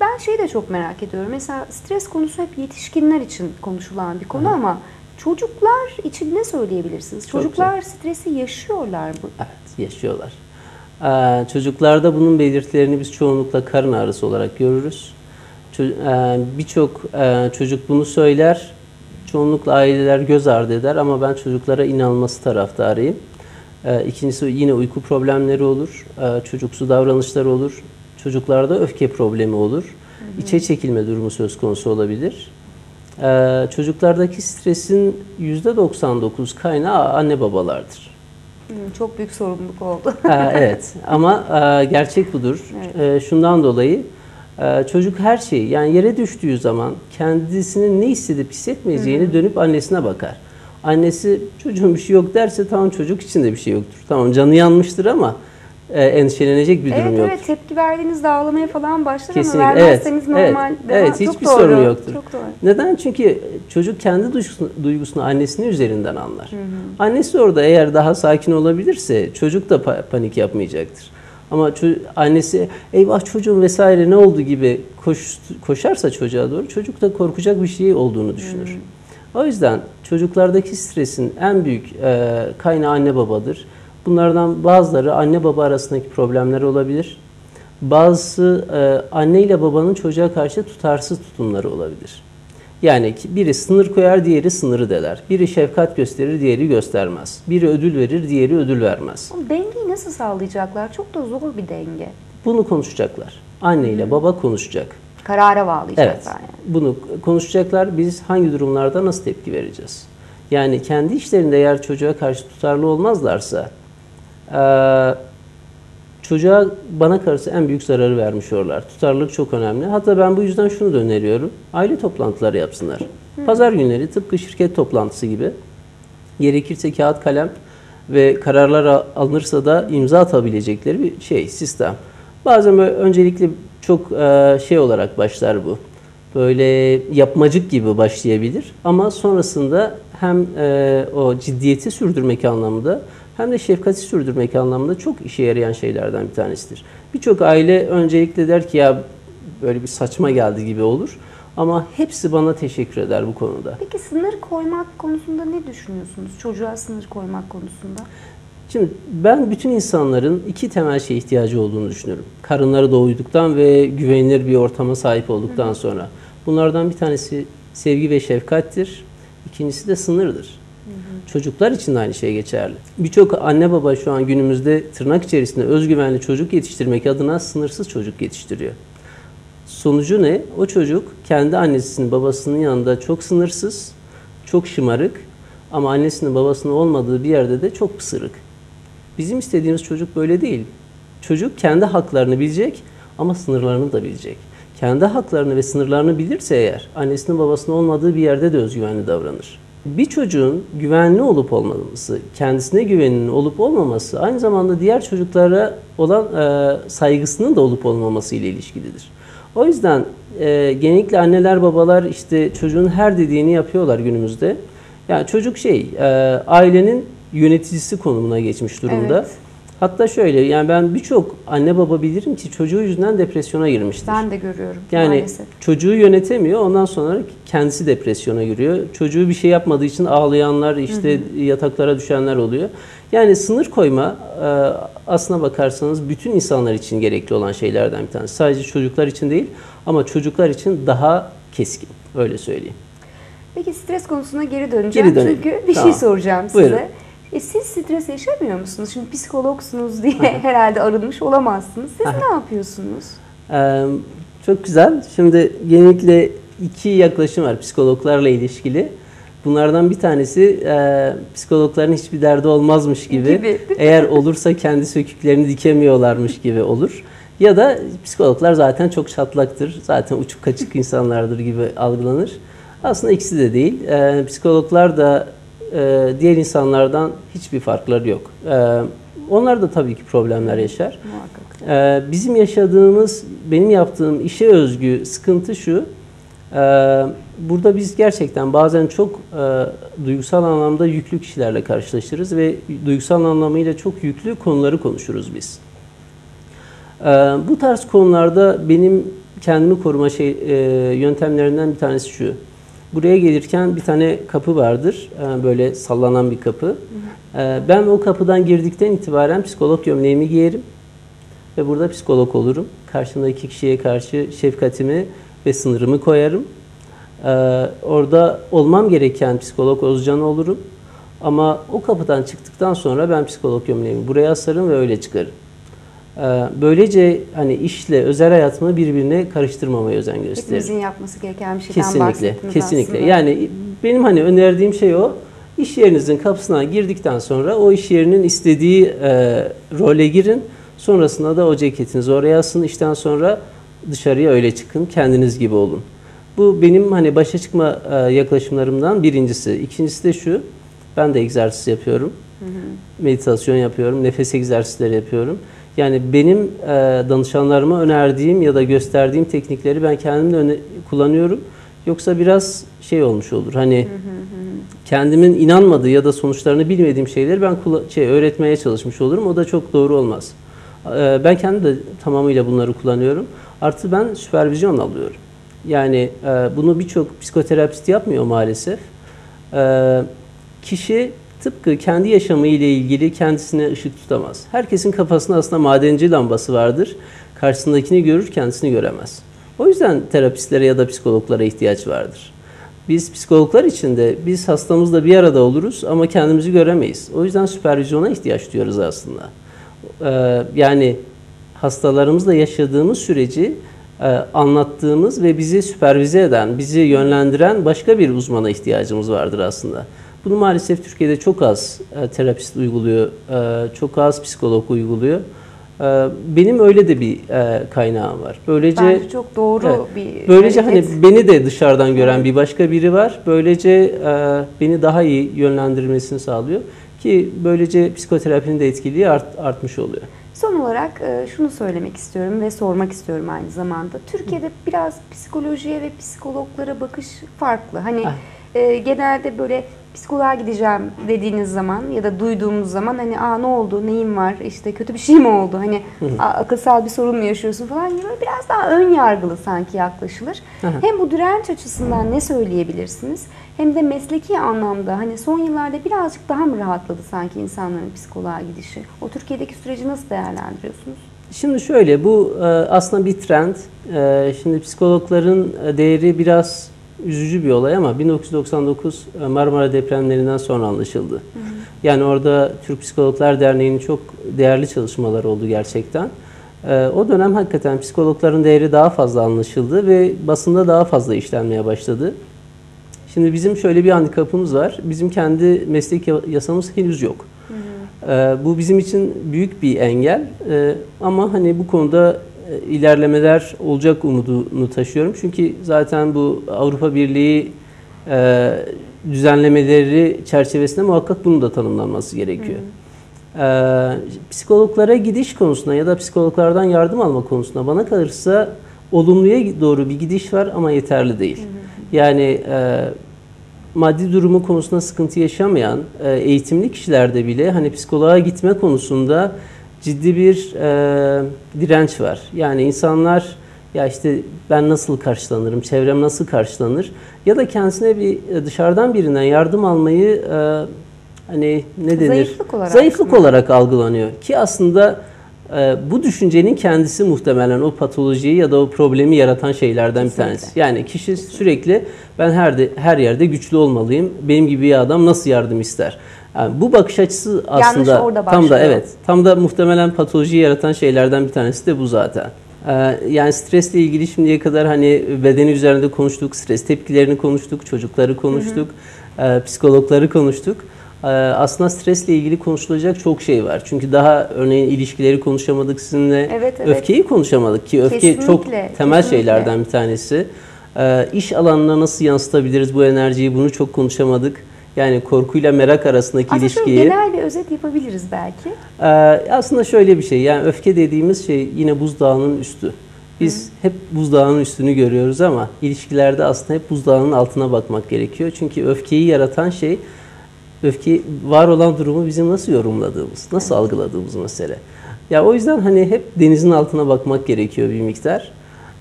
Ben şeyi de çok merak ediyorum. Mesela stres konusu hep yetişkinler için konuşulan bir konu ama çocuklar için ne söyleyebilirsiniz? Çocuklar stresi yaşıyorlar mı? Evet, yaşıyorlar. Ee, çocuklarda bunun belirtilerini biz çoğunlukla karın ağrısı olarak görürüz. E, Birçok e, çocuk bunu söyler. Çoğunlukla aileler göz ardı eder ama ben çocuklara inanması taraftarıyım. Ee, İkincisi yine uyku problemleri olur, çocuksu davranışları olur, çocuklarda öfke problemi olur, içe çekilme durumu söz konusu olabilir. Ee, Çocuklardaki stresin %99 kaynağı anne babalardır. Çok büyük sorumluluk oldu. Ha, evet ama e, gerçek budur. E, şundan dolayı e, çocuk her şeyi yani yere düştüğü zaman kendisinin ne hissedip hissetmeyeceğini dönüp annesine bakar. Annesi çocuğun bir şey yok derse tamam çocuk için de bir şey yoktur. Tamam canı yanmıştır ama e, endişelenecek bir durum evet yoktur. evet tepki verdiğinizde ağlamaya falan başlar Kesinlikle. ama vermezseniz Evet, normal. evet, devam- evet, Çok hiçbir doğru, sorunu yoktur. Çok doğru. Neden? Çünkü çocuk kendi duygusunu, duygusunu annesinin üzerinden anlar. Annesi orada eğer daha sakin olabilirse çocuk da pa- panik yapmayacaktır. Ama annesi eyvah çocuğum vesaire ne oldu gibi koş, koşarsa çocuğa doğru çocuk da korkacak bir şey olduğunu düşünür. O yüzden çocuklardaki stresin en büyük e, kaynağı anne babadır. Bunlardan bazıları anne baba arasındaki problemler olabilir. Bazı e, anne ile babanın çocuğa karşı tutarsız tutumları olabilir. Yani biri sınır koyar, diğeri sınırı deler. Biri şefkat gösterir, diğeri göstermez. Biri ödül verir, diğeri ödül vermez. Ama dengeyi nasıl sağlayacaklar? Çok da zor bir denge. Bunu konuşacaklar. Anne ile baba konuşacak. Karara bağlayacaklar Evet. yani. Bunu konuşacaklar. Biz hangi durumlarda nasıl tepki vereceğiz? Yani kendi işlerinde eğer çocuğa karşı tutarlı olmazlarsa eee, çocuğa bana karşı en büyük zararı vermiş olurlar. Tutarlılık çok önemli. Hatta ben bu yüzden şunu da öneriyorum. Aile toplantıları yapsınlar. Pazar günleri tıpkı şirket toplantısı gibi gerekirse kağıt kalem ve kararlar al- alınırsa da imza atabilecekleri bir şey, sistem. Bazen böyle öncelikle çok e, şey olarak başlar bu. Böyle yapmacık gibi başlayabilir ama sonrasında hem e, o ciddiyeti sürdürmek anlamında hem de şefkati sürdürmek anlamında çok işe yarayan şeylerden bir tanesidir. Birçok aile öncelikle der ki ya böyle bir saçma geldi gibi olur ama hepsi bana teşekkür eder bu konuda. Peki sınır koymak konusunda ne düşünüyorsunuz? Çocuğa sınır koymak konusunda? Şimdi ben bütün insanların iki temel şeye ihtiyacı olduğunu düşünüyorum. Karınları doyduktan ve güvenilir bir ortama sahip olduktan sonra. Bunlardan bir tanesi sevgi ve şefkattir. İkincisi de sınırdır. Çocuklar için de aynı şey geçerli. Birçok anne baba şu an günümüzde tırnak içerisinde özgüvenli çocuk yetiştirmek adına sınırsız çocuk yetiştiriyor. Sonucu ne? O çocuk kendi annesinin babasının yanında çok sınırsız, çok şımarık ama annesinin babasının olmadığı bir yerde de çok pısırık. Bizim istediğimiz çocuk böyle değil. Çocuk kendi haklarını bilecek ama sınırlarını da bilecek. Kendi haklarını ve sınırlarını bilirse eğer annesinin babasının olmadığı bir yerde de özgüvenli davranır. Bir çocuğun güvenli olup olmaması, kendisine güveninin olup olmaması aynı zamanda diğer çocuklara olan e, saygısının da olup olmaması ile ilişkilidir. O yüzden e, genellikle anneler babalar işte çocuğun her dediğini yapıyorlar günümüzde. Yani çocuk şey e, ailenin yöneticisi konumuna geçmiş durumda. Evet. Hatta şöyle yani ben birçok anne baba bilirim ki çocuğu yüzünden depresyona girmiştir. Ben de görüyorum Yani maalesef. çocuğu yönetemiyor. Ondan sonra kendisi depresyona giriyor. Çocuğu bir şey yapmadığı için ağlayanlar, işte yataklara düşenler oluyor. Yani sınır koyma e, aslına bakarsanız bütün insanlar için gerekli olan şeylerden bir tanesi. Sadece çocuklar için değil ama çocuklar için daha keskin. Öyle söyleyeyim. Peki stres konusuna geri döneceğim. Geri dönelim. Çünkü bir Tamam. şey soracağım Buyurun. E siz stres yaşamıyor musunuz? Şimdi psikologsunuz diye herhalde arınmış olamazsınız. Siz ne yapıyorsunuz? Ee, çok güzel. Şimdi genellikle iki yaklaşım var psikologlarla ilişkili. Bunlardan bir tanesi e, psikologların hiçbir derdi olmazmış gibi, Gibi, eğer olursa kendi söküklerini dikemiyorlarmış gibi olur. Ya da psikologlar zaten çok çatlaktır, zaten uçuk kaçık insanlardır gibi algılanır. Aslında ikisi de değil. E, psikologlar da e, diğer insanlardan hiçbir farkları yok. E, onlar da tabii ki problemler yaşar. Muhakkak. Ee, bizim yaşadığımız, benim yaptığım işe özgü sıkıntı şu. Ee, burada biz gerçekten bazen çok e, duygusal anlamda yüklü kişilerle karşılaşırız ve duygusal anlamıyla çok yüklü konuları konuşuruz biz. Ee, bu tarz konularda benim kendimi koruma şey e, yöntemlerinden bir tanesi şu. Buraya gelirken bir tane kapı vardır. E, böyle sallanan bir kapı. E, ben o kapıdan girdikten itibaren psikolog gömleğimi giyerim ve burada psikolog olurum. Karşımdaki kişiye karşı şefkatimi ve sınırımı koyarım. Ee, orada olmam gereken psikolog Özcan olurum. Ama o kapıdan çıktıktan sonra ben psikolog gömleğimi buraya asarım ve öyle çıkarım. Ee, böylece hani işle özel hayatımı birbirine karıştırmamaya özen gösteririm. Hepimizin yapması gereken bir şeyden Kesinlikle, kesinlikle. aslında. Yani benim hani önerdiğim şey o. İş yerinizin kapısına girdikten sonra o iş yerinin istediği e, role girin. Sonrasında da o ceketinizi oraya asın. İşten sonra dışarıya öyle çıkın. Kendiniz gibi olun. Bu benim hani başa çıkma e, yaklaşımlarımdan birincisi. İkincisi de şu. Ben de egzersiz yapıyorum. Meditasyon yapıyorum. Nefes egzersizleri yapıyorum. Yani benim e, danışanlarıma önerdiğim ya da gösterdiğim teknikleri ben kendim de öne- kullanıyorum. Yoksa biraz şey olmuş olur. Hani kendimin inanmadığı ya da sonuçlarını bilmediğim şeyleri ben şey öğretmeye çalışmış olurum. O da çok doğru olmaz. Ee, Ben kendim de tamamıyla bunları kullanıyorum. Artı ben süpervizyon alıyorum. Yani e, bunu birçok psikoterapist yapmıyor maalesef. Ee, Kişi tıpkı kendi yaşamı ile ilgili kendisine ışık tutamaz. Herkesin kafasında aslında madenci lambası vardır. Karşısındakini görür, kendisini göremez. O yüzden terapistlere ya da psikologlara ihtiyaç vardır. Biz psikologlar için de biz hastamızla bir arada oluruz ama kendimizi göremeyiz. O yüzden süpervizyona ihtiyaç duyuyoruz aslında. Ee, yani hastalarımızla yaşadığımız süreci e, anlattığımız ve bizi süpervize eden, bizi yönlendiren başka bir uzmana ihtiyacımız vardır aslında. Bunu maalesef Türkiye'de çok az e, terapist uyguluyor, e, çok az psikolog uyguluyor. E, benim öyle de bir e, kaynağım var. Böylece Bence çok doğru Evet. bir Böylece hareket. hani beni de dışarıdan gören bir başka biri var. Böylece e, beni daha iyi yönlendirmesini sağlıyor ki böylece psikoterapinin de etkiliği art- artmış oluyor. Son olarak şunu söylemek istiyorum ve sormak istiyorum aynı zamanda. Türkiye'de biraz psikolojiye ve psikologlara bakış farklı. Hani Ah. genelde böyle psikoloğa gideceğim dediğiniz zaman ya da duyduğumuz zaman hani aa ne oldu, neyin var, işte kötü bir şey mi oldu, hani "Aa, akılsal bir sorun mu yaşıyorsun falan gibi biraz daha ön yargılı sanki yaklaşılır. Hem bu direnç açısından ne söyleyebilirsiniz hem de mesleki anlamda hani son yıllarda birazcık daha mı rahatladı sanki insanların psikoloğa gidişi? O Türkiye'deki süreci nasıl değerlendiriyorsunuz? Şimdi şöyle bu e, aslında bir trend. E, Şimdi psikologların e, değeri biraz üzücü bir olay ama 1999 e, Marmara depremlerinden sonra anlaşıldı. Yani orada Türk Psikologlar Derneği'nin çok değerli çalışmaları oldu gerçekten. E, O dönem hakikaten psikologların değeri daha fazla anlaşıldı ve basında daha fazla işlenmeye başladı. Şimdi bizim şöyle bir handikapımız var. Bizim kendi meslek ya- yasamız henüz yok. Ee, bu bizim için büyük bir engel Ee, ama hani bu konuda e, ilerlemeler olacak umudunu taşıyorum. Çünkü zaten bu Avrupa Birliği e, düzenlemeleri çerçevesinde muhakkak bunun da tanımlanması gerekiyor. Ee, psikologlara gidiş konusunda ya da psikologlardan yardım alma konusunda bana kalırsa olumluya doğru bir gidiş var ama yeterli değil. Yani e, maddi durumu konusunda sıkıntı yaşamayan e, eğitimli kişilerde bile hani psikoloğa gitme konusunda ciddi bir e, direnç var. Yani insanlar ya işte ben nasıl karşılanırım, çevrem nasıl karşılanır ya da kendisine bir e, dışarıdan birinden yardım almayı e, hani ne denir? Zayıflık olarak Zayıflık mı? olarak algılanıyor ki aslında e, bu düşüncenin kendisi muhtemelen o patolojiyi ya da o problemi yaratan şeylerden bir Kesinlikle. tanesi. Yani kişi sürekli ben her de, her yerde güçlü olmalıyım. Benim gibi bir adam nasıl yardım ister? Yani bu bakış açısı aslında orada tam da evet. Tam da muhtemelen patolojiyi yaratan şeylerden bir tanesi de bu zaten. Ee, Yani stresle ilgili şimdiye kadar hani bedeni üzerinde konuştuk, stres tepkilerini konuştuk, çocukları konuştuk, e, psikologları konuştuk. Ee, Aslında stresle ilgili konuşulacak çok şey var. Çünkü daha örneğin ilişkileri konuşamadık sizinle. Evet, evet. Öfkeyi konuşamadık ki öfke Kesinlikle, çok temel kesinlikle. şeylerden bir tanesi. Ee, iş alanına nasıl yansıtabiliriz bu enerjiyi bunu çok konuşamadık. Yani korkuyla merak arasındaki Aslında ilişkiyi. genel bir özet yapabiliriz belki. Ee, aslında şöyle bir şey yani öfke dediğimiz şey yine buzdağının üstü. Biz hep buzdağının üstünü görüyoruz ama ilişkilerde aslında hep buzdağının altına bakmak gerekiyor. Çünkü öfkeyi yaratan şey öfke var olan durumu bizim nasıl yorumladığımız, nasıl algıladığımız mesele. Ya o yüzden hani hep denizin altına bakmak gerekiyor bir miktar.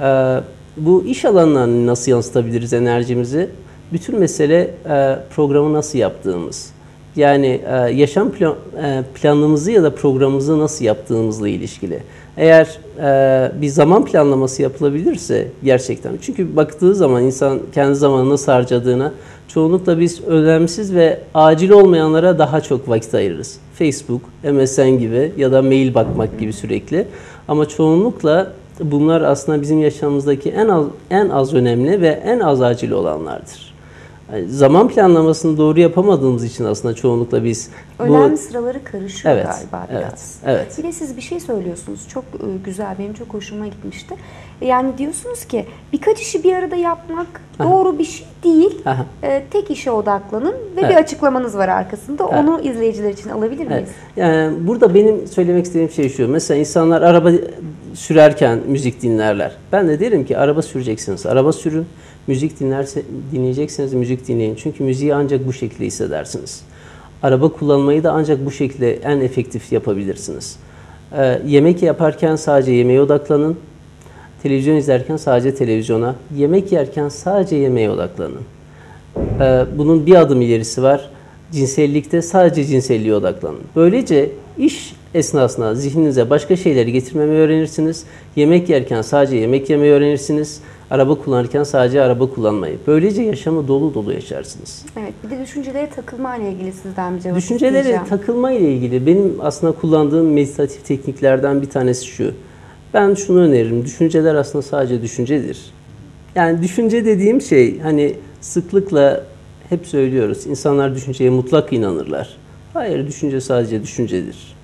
Ee, bu iş alanlarını nasıl yansıtabiliriz enerjimizi? Bütün mesele e, programı nasıl yaptığımız. Yani e, yaşam plan, e, planımızı ya da programımızı nasıl yaptığımızla ilişkili. Eğer e, bir zaman planlaması yapılabilirse gerçekten. Çünkü baktığı zaman insan kendi zamanını nasıl harcadığına çoğunlukla biz önemsiz ve acil olmayanlara daha çok vakit ayırırız. Facebook, MSN gibi ya da mail bakmak gibi sürekli. Ama çoğunlukla bunlar aslında bizim yaşamımızdaki en az en az önemli ve en az acil olanlardır. Zaman planlamasını doğru yapamadığımız için aslında çoğunlukla biz Önemli sıraları karışıyor Evet, galiba evet, biraz. evet. Bir de siz bir şey söylüyorsunuz. Çok e, güzel, benim çok hoşuma gitmişti. Yani diyorsunuz ki birkaç işi bir arada yapmak doğru bir şey değil. Aha. E, tek işe odaklanın ve bir Evet. açıklamanız var arkasında. Evet. Onu izleyiciler için alabilir miyiz? Evet. Yani burada benim söylemek istediğim şey şu. Mesela insanlar araba sürerken müzik dinlerler. Ben de derim ki araba süreceksiniz. Araba sürün. Müzik dinlerse dinleyeceksiniz müzik dinleyin. Çünkü müziği ancak bu şekilde hissedersiniz. Araba kullanmayı da ancak bu şekilde en efektif yapabilirsiniz. Ee, yemek yaparken sadece yemeğe odaklanın. Televizyon izlerken sadece televizyona. Yemek yerken sadece yemeğe odaklanın. Ee, bunun bir adım ilerisi var. Cinsellikte sadece cinselliğe odaklanın. Böylece iş esnasında zihninize başka şeyleri getirmemeyi öğrenirsiniz. Yemek yerken sadece yemek yemeyi öğrenirsiniz. Araba kullanırken sadece araba kullanmayı. Böylece yaşamı dolu dolu yaşarsınız. Evet. Bir de düşüncelere takılma ile ilgili sizden bir cevap Düşüncelere takılma ile ilgili benim aslında kullandığım meditatif tekniklerden bir tanesi şu. Ben şunu öneririm. Düşünceler aslında sadece düşüncedir. Yani düşünce dediğim şey hani sıklıkla hep söylüyoruz. İnsanlar düşünceye mutlak inanırlar. Hayır, düşünce sadece düşüncedir.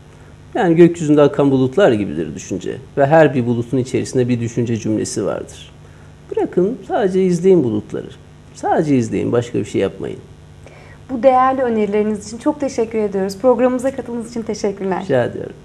Yani gökyüzünde akan bulutlar gibidir düşünce ve her bir bulutun içerisinde bir düşünce cümlesi vardır. Bırakın sadece izleyin bulutları. Sadece izleyin, başka bir şey yapmayın. Bu değerli önerileriniz için çok teşekkür ediyoruz. Programımıza katıldığınız için teşekkürler. Rica ediyorum.